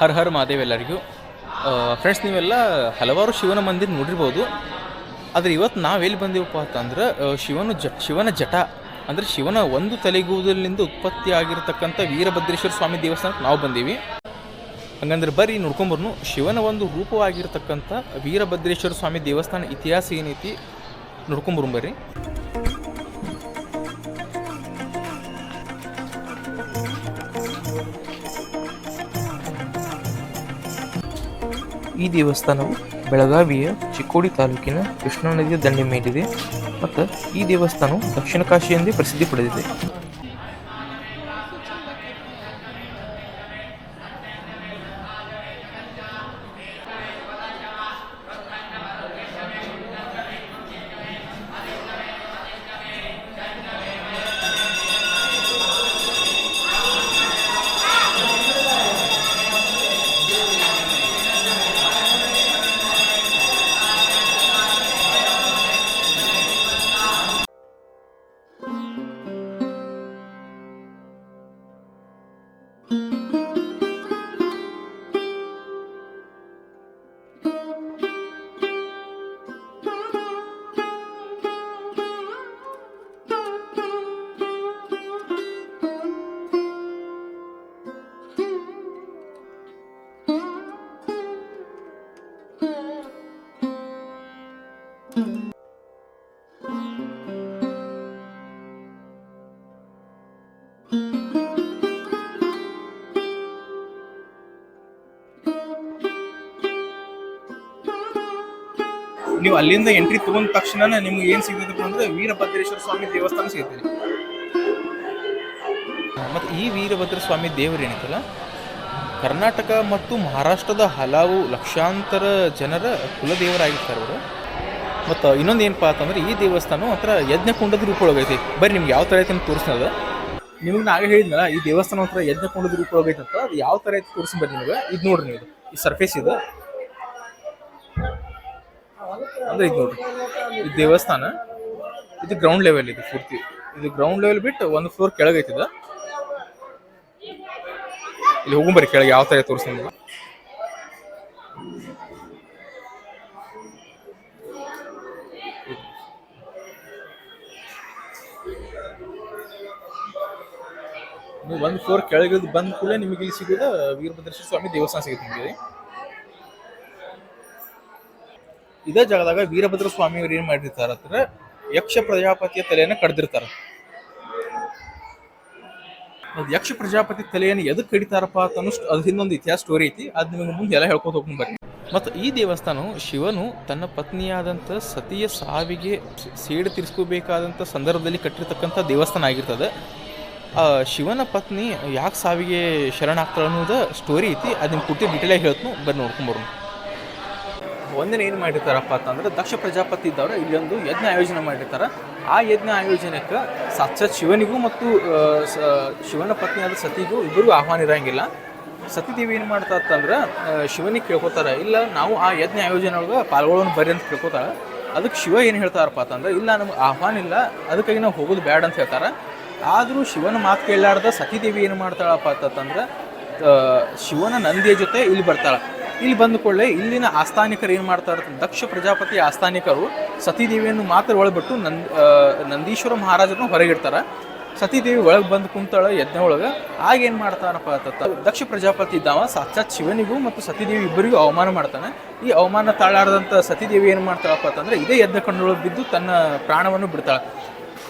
ಹರ್ ಹರ್ ಮಹಾದೇವ್ ಎಲ್ಲರಿಗೂ. ಫ್ರೆಂಡ್ಸ್ ನೀವೆಲ್ಲ ಹಲವಾರು ಶಿವನ ಮಂದಿರ ನೋಡಿರ್ಬೋದು. ಆದರೆ ಇವತ್ತು ನಾವೆಲ್ಲಿ ಬಂದೀವಪ್ಪ ಅಂತಂದ್ರೆ ಶಿವನ ಜ, ಶಿವನ ಜಟ. ಅಂದರೆ ಶಿವನ ಒಂದು ತಲೆಗೂದಲಿಂದ ಉತ್ಪತ್ತಿ ಆಗಿರತಕ್ಕಂಥ ವೀರಭದ್ರೇಶ್ವರ ಸ್ವಾಮಿ ದೇವಸ್ಥಾನಕ್ಕೆ ನಾವು ಬಂದೀವಿ. ಹಂಗಂದ್ರೆ ಬರ್ರಿ ನೋಡ್ಕೊಂಬರ್ನು, ಶಿವನ ಒಂದು ರೂಪವಾಗಿರ್ತಕ್ಕಂಥ ವೀರಭದ್ರೇಶ್ವರ ಸ್ವಾಮಿ ದೇವಸ್ಥಾನ ಇತಿಹಾಸ ಏನೈತಿ ನೋಡ್ಕೊಂಬರು ಈ ದೇವಸ್ಥಾನವು ಬೆಳಗಾವಿಯ ಚಿಕ್ಕೋಡಿ ತಾಲೂಕಿನ ಕೃಷ್ಣಾ ನದಿಯ ದಂಡೆ ಮೇಲಿದೆ. ಮತ್ತು ಈ ದೇವಸ್ಥಾನವು ದಕ್ಷಿಣ ಕಾಶಿ ಎಂದೇ ಪ್ರಸಿದ್ಧಿ ಪಡೆದಿದೆ. ನೀವು ಅಲ್ಲಿಂದ ಎಂಟ್ರಿ ತಗೊಂಡ ತಕ್ಷಣ ನಿಮ್ಗೆ ಏನ್ ಸಿಗ್ತದಪ್ಪ ಅಂದ್ರೆ ವೀರಭದ್ರೇಶ್ವರ ಸ್ವಾಮಿ ದೇವಸ್ಥಾನ ಸಿಗುತ್ತೆ ಮತ್ತು ಈ ವೀರಭದ್ರ ಸ್ವಾಮಿ ದೇವರು ಏನಿತ್ತಲ್ಲ ಕರ್ನಾಟಕ ಮತ್ತು ಮಹಾರಾಷ್ಟ್ರದ ಹಲವು ಲಕ್ಷಾಂತರ ಜನರ ಕುಲದೇವರಾಗಿರ್ತಾರೆ ಅವರು. ಮತ್ತು ಇನ್ನೊಂದು ಏನಪ್ಪ ಅಂತಂದ್ರೆ ಈ ದೇವಸ್ಥಾನ ಒಂಥರ ಯಜ್ಞಕುಂಡದ ರೂಪ ಒಳಗೈತಿ. ಬರ್ರಿ ನಿಮ್ಗೆ ಯಾವ ಥರ ಐತೆ ಅಂತ ನಿಮ್ಗೆ ನಾವೇ ಹೇಳಿದ್ನಲ್ಲ, ಈ ದೇವಸ್ಥಾನ ಹತ್ರ ಯಜ್ಞಕುಂಡದ ರೂಪ ಹೋಗೈತಂತ, ಅದು ಯಾವ ಥರ ಐತೆ ತೋರಿಸಿ ಬರ್ರಿ ನಿಮಗೆ. ಇದು ನೋಡ್ರಿ ನೀವು ಈ ಸರ್ಫೇಸ್ ಇದು. ಅಂದ್ರೆ ಇದು ನೋಡ್ರಿ, ಇದು ದೇವಸ್ಥಾನ. ಇದು ಗ್ರೌಂಡ್ ಲೆವೆಲ್ ಇದು ಪೂರ್ತಿ. ಇದು ಗ್ರೌಂಡ್ ಲೆವೆಲ್ ಬಿಟ್ಟು ಒಂದು ಫ್ಲೋರ್ ಕೆಳಗೈತಿದ ಇಲ್ಲಿ ಹೋಗು ಬರ್ರಿ ಕೆಳಗೆ, ಯಾವ ತರ ತೋರಿಸಿ ನಿಮ್ಗೆ. ನೀವು ಒಂದು ಫ್ಲೋರ್ ಕೆಳಗೆ ಬಂದ ಕೂಡ ನಿಮಗೆ ಇಲ್ಲಿ ಸಿಗೋದು ವೀರಭದ್ರೇಶ್ವರ ಸ್ವಾಮಿ ದೇವಸ್ಥಾನ ಸಿಗುತ್ತೆ ನಿಮಗೆ ಇದೇ ಜಾಗದಾಗ ವೀರಭದ್ರ ಸ್ವಾಮಿಯವರು ಏನ್ ಮಾಡಿರ್ತಾರ ಅಂದ್ರೆ ಯಕ್ಷ ಪ್ರಜಾಪತಿಯ ತಲೆಯನ್ನು ಕಡ್ದಿರ್ತಾರ. ಅದು ಯಕ್ಷ ಪ್ರಜಾಪತಿ ತಲೆಯನ್ನು ಎದಕ್ಕೆ ಕಡಿತಾರಪ್ಪ ಅಂತ ಅನ್ನೋಷ್ಟು ಅದ್ ಹಿಂದೊಂದು ಇತಿಹಾಸ ಸ್ಟೋರಿ ಐತಿ. ಅದ್ ನಿಮಗೆ ಮುಂದೆ ಎಲ್ಲ ಹೇಳ್ಕೊತ ಹೋಗ್ಕೊಂಡು ಬರ್ತೀನಿ ಮತ್ತು ಈ ದೇವಸ್ಥಾನವು ಶಿವನು ತನ್ನ ಪತ್ನಿಯಾದಂಥ ಸತಿಯ ಸಾವಿಗೆ ಸೇಡು ತೀರಿಸ್ಕೋಬೇಕಾದಂಥ ಸಂದರ್ಭದಲ್ಲಿ ಕಟ್ಟಿರ್ತಕ್ಕಂಥ ದೇವಸ್ಥಾನ ಆಗಿರ್ತದೆ. ಶಿವನ ಪತ್ನಿ ಯಾಕೆ ಸಾವಿಗೆ ಶರಣಾಗ್ತಾಳ ಅನ್ನೋದು ಸ್ಟೋರಿ ಐತಿ. ಅದನ್ನ ಪೂರ್ತಿ ಡೀಟೇಲಾಗಿ ಹೇಳ್ತು ಬರ್ರಿ ನೋಡ್ಕೊಂಬರು ಒಂದಿನ ಏನು ಮಾಡಿರ್ತಾರಪ್ಪ ಅಂತಂದ್ರೆ ದಕ್ಷ ಪ್ರಜಾಪತಿ ಇದ್ದವರು ಇಲ್ಲೊಂದು ಯಜ್ಞ ಆಯೋಜನೆ ಮಾಡಿರ್ತಾರೆ. ಆ ಯಜ್ಞ ಆಯೋಜನಕ್ಕೆ ಸಾಕ್ಷಾತ್ ಶಿವನಿಗೂ ಮತ್ತು ಶಿವನ ಪತ್ನಿ ಪತ್ನಿಯಾದ ಸತಿಗೂ ಇಬ್ಬರಿಗೂ ಆಹ್ವಾನ ಇರಂಗಿಲ್ಲ. ಸತಿದೇವಿ ಏನು ಮಾಡ್ತಾ ಅಂತಂದ್ರೆ ಶಿವನಿಗೆ ಕೇಳ್ಕೊತಾರೆ, ಇಲ್ಲ ನಾವು ಆ ಯಜ್ಞ ಆಯೋಜನೆ ಒಳಗೆ ಪಾಲ್ಗೊಳ್ಳೋನು ಬರ್ರಿ ಅಂತ ಕೇಳ್ಕೊತಾರೆ. ಅದಕ್ಕೆ ಶಿವ ಏನು ಹೇಳ್ತಾರಪ್ಪ ಅಂತಂದ್ರೆ, ಇಲ್ಲ ನಮ್ಗೆ ಆಹ್ವಾನ ಇಲ್ಲ, ಅದಕ್ಕಾಗಿ ನಾವು ಹೋಗೋದು ಬೇಡ ಅಂತ ಹೇಳ್ತಾರೆ. ಆದರೂ ಶಿವನ ಮಾತು ಕೇಳಲಾರ್ದ ಸತೀದೇವಿ ಏನು ಮಾಡ್ತಾಳಪ್ಪ ಅಂತಂದ್ರೆ ಶಿವನ ನಂದಿಯ ಜೊತೆ ಇಲ್ಲಿ ಬರ್ತಾಳೆ. ಇಲ್ಲಿ ಬಂದ ಕೂಡಲೇ ಇಲ್ಲಿನ ಆಸ್ಥಾನಿಕರು ಏನು ಮಾಡ್ತಾರೆ ದಕ್ಷ ಪ್ರಜಾಪತಿ ಆಸ್ಥಾನಿಕರು ಸತೀದೇವಿಯನ್ನು ಮಾತ್ರ ಒಳಬಿಟ್ಟು ನಂದ್ ನಂದೀಶ್ವರ ಮಹಾರಾಜರನ್ನು ಹೊರಗಿಡ್ತಾರೆ. ಸತೀದೇವಿ ಒಳಗೆ ಬಂದು ಕುಂತಾಳೆ ಯಜ್ಞ ಒಳಗೆ. ಆಗೇನು ಮಾಡ್ತಾನಪ್ಪ ಅಂತ ದಕ್ಷ ಪ್ರಜಾಪತಿ ಇದ್ದಾವ. ಸಾಕ್ಷಾತ್ ಶಿವನಿಗೂ ಮತ್ತು ಸತೀದೇವಿ ಇಬ್ಬರಿಗೂ ಅವಮಾನ ಮಾಡ್ತಾನೆ. ಈ ಅವಮಾನ ತಾಳಾರದಂಥ ಸತೀದೇವಿ ಏನು ಮಾಡ್ತಾಳಪ್ಪ ಅಂತಂದ್ರೆ ಇದೇ ಯಜ್ಞ ಕಂಡೊಳಗೆ ಬಿದ್ದು ತನ್ನ ಪ್ರಾಣವನ್ನು ಬಿಡ್ತಾಳೆ.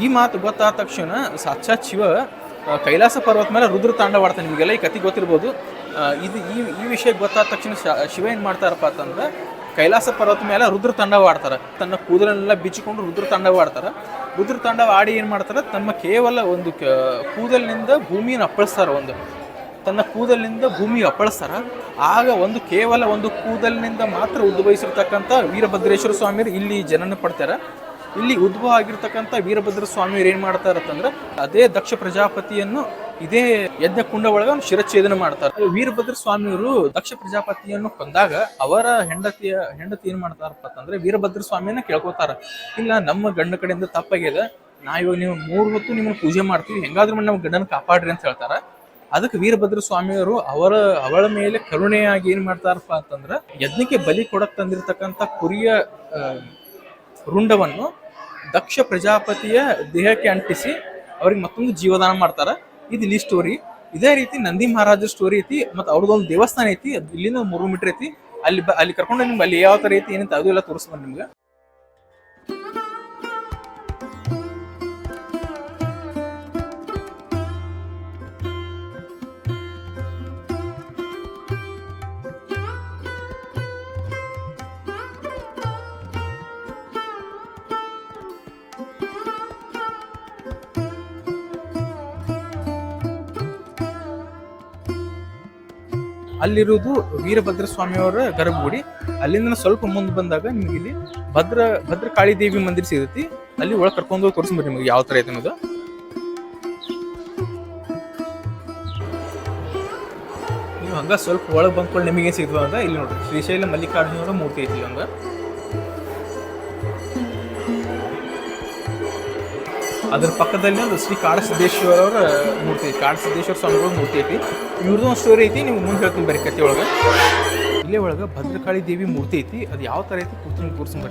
ಈ ಮಾತು ಗೊತ್ತಾದ ತಕ್ಷಣ ಸಾಕ್ಷಾತ್ ಶಿವ ಕೈಲಾಸ ಪರ್ವತ ಮೇಲೆ ರುದ್ರ ತಾಂಡವಾಡ್ತಾನೆ. ನಿಮಗೆಲ್ಲ ಈ ಕತೆ ಗೊತ್ತಿರ್ಬೋದು. ಇದು ಈ ಈ ವಿಷಯ ಗೊತ್ತಾದ ತಕ್ಷಣ ಶಿವ ಏನು ಮಾಡ್ತಾರಪ್ಪ ಅಂತಂದ್ರೆ ಕೈಲಾಸ ಪರ್ವತ ಮೇಲೆ ರುದ್ರ ತಾಂಡವಾಡ್ತಾರೆ. ತನ್ನ ಕೂದಲನ್ನೆಲ್ಲ ಬಿಚ್ಚಿಕೊಂಡು ರುದ್ರ ತಾಂಡವಾಡ್ತಾರೆ. ರುದ್ರ ತಾಂಡವ ಆಡಿ ಏನು ಮಾಡ್ತಾರೆ? ತಮ್ಮ ಕೇವಲ ಒಂದು ಕೂದಲಿನಿಂದ ಭೂಮಿಯನ್ನು ಅಪ್ಪಳಿಸ್ತಾರೆ ಒಂದು. ತನ್ನ ಕೂದಲಿನಿಂದ ಭೂಮಿ ಅಪ್ಪಳಿಸ್ತಾರ. ಆಗ ಒಂದು ಕೇವಲ ಒಂದು ಕೂದಲಿನಿಂದ ಮಾತ್ರ ಉದ್ಭವಿಸಿರ್ತಕ್ಕಂಥ ವೀರಭದ್ರೇಶ್ವರ ಸ್ವಾಮಿಯರು ಇಲ್ಲಿ ಜನನ ಪಡ್ತಾರೆ. ಇಲ್ಲಿ ಉದ್ಭವ ಆಗಿರ್ತಕ್ಕಂಥ ವೀರಭದ್ರ ಸ್ವಾಮಿಯವರು ಏನು ಮಾಡ್ತಾರೆ ಅಂತಂದ್ರೆ ಅದೇ ದಕ್ಷ ಪ್ರಜಾಪತಿಯನ್ನು ಇದೇ ಯಜ್ಞ ಕುಂಡ ಒಳಗ ಶಿರಚ್ಛೇದನ ಮಾಡ್ತಾರೆ. ವೀರಭದ್ರ ಸ್ವಾಮಿಯವರು ದಕ್ಷ ಪ್ರಜಾಪತಿಯನ್ನು ಕೊಂದಾಗ ಅವರ ಹೆಂಡತಿಯ ಹೆಂಡತಿ ಏನ್ ಮಾಡ್ತಾರಪ್ಪ ಅಂತಂದ್ರೆ ವೀರಭದ್ರ ಸ್ವಾಮಿಯನ್ನ ಕೇಳ್ಕೊತಾರ. ಇಲ್ಲ, ನಮ್ಮ ಗಂಡ ಕಡೆಯಿಂದ ತಪ್ಪಾಗ್ಯದ. ನಾ ಇವಾಗ ನೀವು ಮೂರು ಹೊತ್ತು ನಿಮ್ಮನ್ನ ಪೂಜೆ ಮಾಡ್ತೀವಿ, ಹೆಂಗಾದ್ರೂ ನಮ್ಮ ಗಂಡನ ಕಾಪಾಡ್ರಿ ಅಂತ ಹೇಳ್ತಾರ. ಅದಕ್ಕೆ ವೀರಭದ್ರ ಸ್ವಾಮಿಯವರು ಅವರ ಅವಳ ಮೇಲೆ ಕರುಣೆಯಾಗಿ ಏನ್ ಮಾಡ್ತಾರಪ್ಪ ಅಂತಂದ್ರ ಯಜ್ಞಕ್ಕೆ ಬಲಿ ಕೊಡಕ್ ತಂದಿರತಕ್ಕಂತ ಕುರಿಯ ರುಂಡವನ್ನು ದಕ್ಷ ಪ್ರಜಾಪತಿಯ ದೇಹಕ್ಕೆ ಅಂಟಿಸಿ ಅವ್ರಿಗೆ ಮತ್ತೊಂದು ಜೀವದಾನ ಮಾಡ್ತಾರ. ಇದು ಇಲ್ಲಿ ಸ್ಟೋರಿ ಇದೇ ರೀತಿ ನಂದಿ ಮಹಾರಾಜರ ಸ್ಟೋರಿ ಐತಿ, ಮತ್ತು ಅವ್ರದ್ದೊಂದು ದೇವಸ್ಥಾನ ಐತಿ ಇಲ್ಲಿಂದ ಮೂರು ಮೀಟರ್ ಐತಿ. ಅಲ್ಲಿ ಅಲ್ಲಿ ಕರ್ಕೊಂಡು ನಿಮ್ಗೆ ಅಲ್ಲಿ ಯಾವ ತರ ಐತಿ ಏನಂತ ಅದು ಎಲ್ಲ ತೋರಿಸ್ಬಂದ್ ನಿಮ್ಗೆ. ಅಲ್ಲಿರುವುದು ವೀರಭದ್ರ ಸ್ವಾಮಿಯವರ ಗರ್ಭಗುಡಿ. ಅಲ್ಲಿಂದ ಸ್ವಲ್ಪ ಮುಂದೆ ಬಂದಾಗ ನಿಮ್ಗೆ ಇಲ್ಲಿ ಭದ್ರ ಭದ್ರಕಾಳಿ ದೇವಿ ಮಂದಿರ ಸಿಗುತ್ತೆ. ಅಲ್ಲಿ ಒಳಗೆ ಕರ್ಕೊಂಡು ಹೋಗಿ ತೋರಿಸ್ಬಿಡಿ ನಿಮಗೆ ಯಾವ ತರ ಐತೆ ಅನ್ನೋದು. ನೀವು ಹಂಗ ಸ್ವಲ್ಪ ಒಳಗೆ ಬಂದ್ಕೊಂಡು ನಿಮಗೆ ಸಿಗ್ತದ ಇಲ್ಲಿ ನೋಡ್ರಿ, ಶ್ರೀಶೈಲ ಮಲ್ಲಿಕಾರ್ಜುನವರ ಮೂರ್ತಿ ಐತಿ ಹಂಗ. ಅದ್ರ ಪಕ್ಕದಲ್ಲಿ ಒಂದು ಶ್ರೀ ಕಾಡಸಿದ್ದೇಶ್ವರ ಅವರ ಮೂರ್ತಿ ಐತಿ. ಕಾಡಸಿದ್ದೇಶ್ವರ ಸ್ವಾಮಿಗಳ ಮೂರ್ತಿ ಐತಿ. ಇವ್ರದ್ದು ಒಂದು ಸ್ಟೋರಿ ಐತಿ ನಿಮ್ಗೆ ಮುಂದೆ ಹೇಳ್ತೀನಿ ಬರೀ ಕತೆ ಒಳಗೆ. ಇಲ್ಲೇ ಒಳಗೆ ಭದ್ರಕಾಳಿ ದೇವಿ ಮೂರ್ತಿ ಐತಿ. ಅದು ಯಾವ ಥರ ಐತಿ? ಕೂರ್ತೀನಿ ಕೂರ್ಸ್ತೀನಿ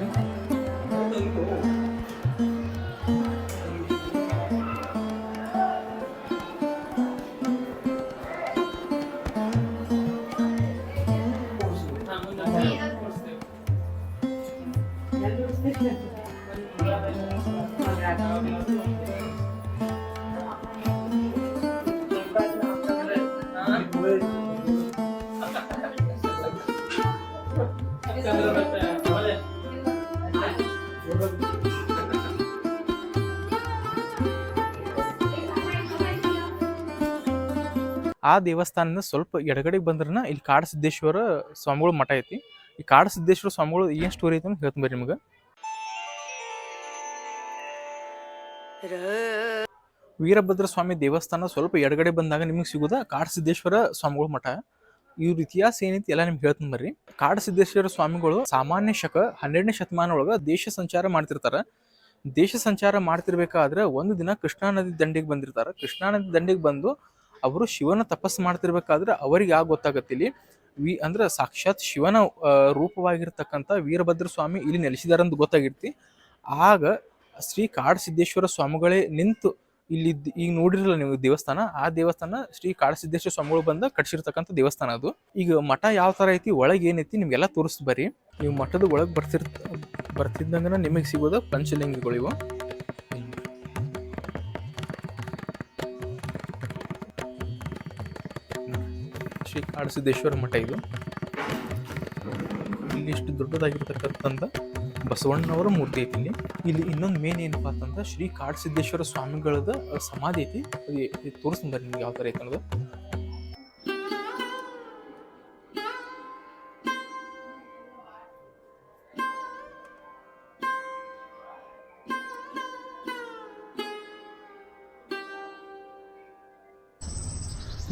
ಆ ದೇವಸ್ಥಾನದಿಂದ ಸ್ವಲ್ಪ ಎಡಗಡೆಗೆ ಬಂದ್ರನ ಇಲ್ಲಿ ಕಾಡಸಿದ್ದೇಶ್ವರ ಸ್ವಾಮಿಗಳ ಮಠ ಐತಿ. ಈ ಕಾಡಸಿದ್ದೇಶ್ವರ ಸ್ವಾಮಿಗಳು ಏನ್ ಸ್ಟೋರಿ ಐತಿ ಅಂತ ಹೇಳ್ತೀನಿ ಬರ್ರಿ ನಿಮ್ಗೆ. ವೀರಭದ್ರ ಸ್ವಾಮಿ ದೇವಸ್ಥಾನ ಸ್ವಲ್ಪ ಎಡಗಡೆ ಬಂದಾಗ ನಿಮಗೆ ಸಿಗುದ ಕಾಡಸಿದ್ದೇಶ್ವರ ಸ್ವಾಮಿಗಳ ಮಠ. ಇವ್ರ ಇತಿಹಾಸ ಏನೈತಿ ಎಲ್ಲ ನಿಮ್ಗೆ ಹೇಳ್ತೀನಿ ಬರ್ರಿ. ಕಾಡಸಿದ್ದೇಶ್ವರ ಸ್ವಾಮಿಗಳು ಸಾಮಾನ್ಯ ಶಕ ಹನ್ನೆರಡನೇ ಶತಮಾನ ಒಳಗ ದೇಶ ಸಂಚಾರ ಮಾಡ್ತಿರ್ತಾರ. ದೇಶ ಸಂಚಾರ ಮಾಡ್ತಿರ್ಬೇಕಾದ್ರೆ ಒಂದು ದಿನ ಕೃಷ್ಣಾ ನದಿ ದಂಡೆಗೆ ಬಂದಿರ್ತಾರ. ಕೃಷ್ಣಾ ನದಿ ದಂಡೆಗೆ ಬಂದು ಅವರು ಶಿವನ ತಪಸ್ಸು ಮಾಡ್ತಿರ್ಬೇಕಾದ್ರೆ ಅವರಿಗೆ ಗೊತ್ತಾಗತ್ತೆ ಇಲ್ಲಿ. ವಿ ಅಂದ್ರೆ ಸಾಕ್ಷಾತ್ ಶಿವನ ರೂಪವಾಗಿರ್ತಕ್ಕಂಥ ವೀರಭದ್ರ ಸ್ವಾಮಿ ಇಲ್ಲಿ ನೆಲೆಸಿದಾರಂತ ಗೊತ್ತಾಗಿರ್ತಿ. ಆಗ ಶ್ರೀ ಕಾಡಸಿದ್ದೇಶ್ವರ ಸ್ವಾಮಿಗಳೇ ನಿಂತು ಇಲ್ಲಿ ಈಗ ನೋಡಿರಲ್ಲ ನೀವು ದೇವಸ್ಥಾನ, ಆ ದೇವಸ್ಥಾನ ಶ್ರೀ ಕಾಡಸಿದ್ದೇಶ್ವರ ಸ್ವಾಮಿಗಳು ಬಂದ ಕಟ್ಸಿರ್ತಕ್ಕಂಥ ದೇವಸ್ಥಾನ ಅದು. ಈಗ ಮಠ ಯಾವ ತರ ಐತಿ, ಒಳಗೆ ಏನೈತಿ ನಿಮ್ಗೆಲ್ಲ ತೋರಿಸ್ ಬರ್ರಿ. ನೀವು ಮಠದ ಒಳಗೆ ಬರ್ತಿರ್ ಬರ್ತಿದ್ದಂಗನ ನಿಮಗೆ ಸಿಗೋದ ಪಂಚಲಿಂಗಗಳು ಶ್ರೀ ಕಾಡಸಿದ್ದೇಶ್ವರ ಮಠ ಇದು. ಇಲ್ಲಿ ಇಷ್ಟು ದೊಡ್ಡದಾಗಿರ್ತಕ್ಕಂಥ ಬಸವಣ್ಣವರ ಮೂರ್ತಿ ಐತಿ ಇಲ್ಲಿ. ಇಲ್ಲಿ ಇನ್ನೊಂದು ಮೇನ್ ಏನಪ್ಪಾ ಅಂತಂದ್ರೆ ಶ್ರೀ ಕಾಡಸಿದ್ದೇಶ್ವರ ಸ್ವಾಮಿಗಳದ ಸಮಾಧಿ ಐತಿ. ತೋರಿಸ್ತಾರೆ ನಿಮ್ಗೆ ಯಾವ ಥರ ಐತೆ ಅನ್ನೋದು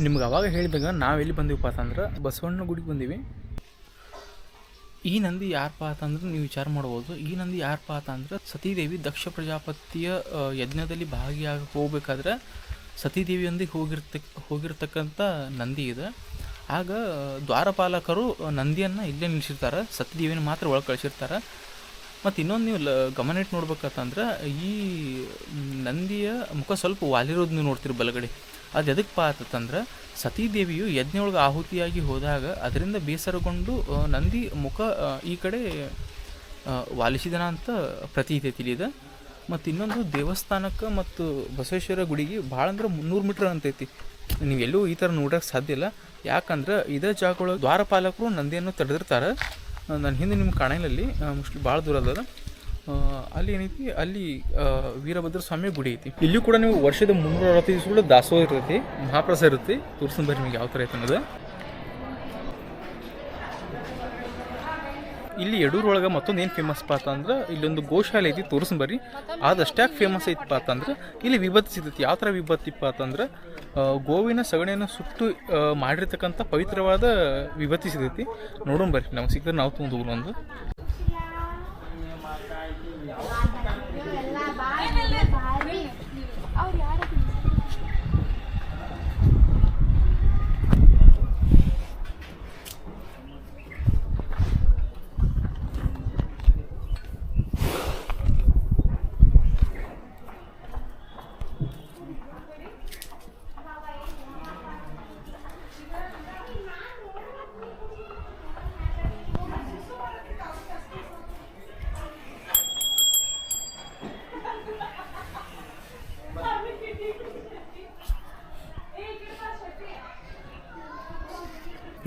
ನಿಮ್ಗೆ ಅವಾಗ ಹೇಳಿದಾಗ ನಾವು ಎಲ್ಲಿ ಬಂದೀವಪ್ಪ ಅಂತಂದ್ರೆ ಬಸವಣ್ಣ ಗುಡಿಗೆ ಬಂದೀವಿ. ಈ ನಂದಿ ಯಾರಪ್ಪ ಅಂತಂದ್ರೆ ನೀವು ವಿಚಾರ ಮಾಡ್ಬೋದು. ಈ ನಂದಿ ಯಾರಪ್ಪ ಅಂತಂದ್ರೆ ಸತೀದೇವಿ ದಕ್ಷ ಪ್ರಜಾಪತಿಯ ಯಜ್ಞದಲ್ಲಿ ಭಾಗಿಯಾಗಿ ಹೋಗ್ಬೇಕಾದ್ರೆ ಸತೀದೇವಿಯೊಂದಿಗೆ ಹೋಗಿರ್ತಕ್ ಹೋಗಿರ್ತಕ್ಕಂಥ ನಂದಿ ಇದೆ. ಆಗ ದ್ವಾರಪಾಲಕರು ನಂದಿಯನ್ನು ಇಲ್ಲೇ ನಿಲ್ಲಿಸಿರ್ತಾರೆ ಸತೀದೇವಿನ ಮಾತ್ರ ಒಳಗೆ ಕಳಿಸಿರ್ತಾರೆ. ಮತ್ತು ಇನ್ನೊಂದು ನೀವು ಲ, ಗಮನ ಇಟ್ಟು ನೋಡ್ಬೇಕಂತಂದ್ರೆ ಈ ನಂದಿಯ ಮುಖ ಸ್ವಲ್ಪ ವಾಲಿರೋದು ನೀವು ನೋಡ್ತೀರಿ ಬಲಗಡೆ. ಅದು ಎದಕ್ಕೆ ಪಾತಂದ್ರೆ ಸತೀದೇವಿಯು ಯಜ್ಞೆಯೊಳಗೆ ಆಹುತಿಯಾಗಿ ಹೋದಾಗ ಅದರಿಂದ ಬೇಸರಗೊಂಡು ನಂದಿ ಮುಖ ಈ ಕಡೆ ವಾಲಿಸಿದನ ಅಂತ ಪ್ರತೀತಿ ತಿಳಿದ. ಮತ್ತು ಇನ್ನೊಂದು ದೇವಸ್ಥಾನಕ್ಕೆ ಮತ್ತು ಬಸವೇಶ್ವರ ಗುಡಿಗೆ ಭಾಳ ಅಂದ್ರೆ ಮುನ್ನೂರು ಮೀಟ್ರ್ ಅಂತೈತಿ ನೀವು ಎಲ್ಲೂ ಈ ಥರ ನೋಡೋಕೆ ಸಾಧ್ಯ ಇಲ್ಲ. ಯಾಕಂದ್ರೆ ಇದೇ ಜಾಗಗಳು ದ್ವಾರಪಾಲಕರು ನಂದಿಯನ್ನು ತಡೆದಿರ್ತಾರೆ. ನನ್ನ ಹಿಂದೆ ನಿಮ್ಗೆ ಕಾಣಲಲ್ಲಿ ಮೋಸ್ಟ್ಲಿ ಭಾಳ ದೂರ ಅಲ್ಲಿ ಏನೈತಿ? ಅಲ್ಲಿ ವೀರಭದ್ರ ಸ್ವಾಮಿ ಗುಡಿ ಐತಿ. ಇಲ್ಲಿ ಕೂಡ ನೀವು ವರ್ಷದ ಮುನ್ನೂರ ಅರವತ್ತೈದು ದಿವಸ ಕೂಡ ದಾಸೋಹ ಇರ್ತೈತಿ. ಮಹಾಪ್ರಸಾದ ಇರುತ್ತೆ. ತೋರಿಸ್ತೀನಿ ಬರ್ರಿ ನಿಮ್ಗೆ ಯಾವ ಥರ ಐತೆ ಅನ್ನೋದು. ಇಲ್ಲಿ ಯಡೂರೊಳಗೆ ಮತ್ತೊಂದು ಏನು ಫೇಮಸ್ ಪಾತ ಅಂದ್ರೆ, ಇಲ್ಲೊಂದು ಗೋಶಾಲೆ ಐತಿ, ತೋರಿಸ್ತೀನಿ ಬರ್ರಿ. ಅದಷ್ಟ್ಯಾಕೆ ಫೇಮಸ್ ಐತಪ್ಪ ಅಂದ್ರೆ, ಇಲ್ಲಿ ವಿಭತ್ತಿ ಸಿಗ್ತೈತಿ. ಯಾವ ಥರ ವಿಭತ್ತಿಪ್ಪ ಅಂತಂದ್ರೆ ಗೋವಿನ ಸಗಣಿಯನ್ನು ಸುಟ್ಟು ಮಾಡಿರ್ತಕ್ಕಂಥ ಪವಿತ್ರವಾದ ವಿಭತ್ತಿ ಸಿಗ್ತೈತಿ. ನೋಡೋಣ ಬರ್ರಿ, ನಮ್ಗೆ ಸಿಕ್ಕಿದ್ರೆ ನಾವು ತುಂಬ ಒಂದು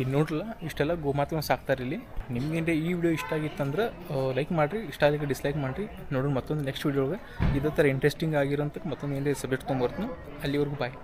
ಈಗ ನೋಡ್ರಲ್ಲ, ಇಷ್ಟೆಲ್ಲ ಗೋಮಾತೆನ ಸಾಕ್ತಾರೆ ಇಲ್ಲಿ. ನಿಮಗೆ ಈ ವಿಡಿಯೋ ಇಷ್ಟ ಆಗಿತ್ತಂದ್ರೆ ಲೈಕ್ ಮಾಡಿರಿ, ಇಷ್ಟ ಆಗಲಿಕ್ಕೆ ಡಿಸ್ಲೈಕ್ ಮಾಡಿರಿ. ನೋಡೋಣ ಮತ್ತೊಂದು ನೆಕ್ಸ್ಟ್ ವಿಡಿಯೋಗೆ ಇದೇ ಥರ ಇಂಟ್ರೆಸ್ಟಿಂಗ್ ಆಗಿರೋಂಥ ಮತ್ತೊಂದು ಏನೇ ಸಬ್ಜೆಕ್ಟ್ ತೊಗೊಂಬರ್ತೀನಿ ಅಲ್ಲಿವರೆಗೂ ಬಾಯ್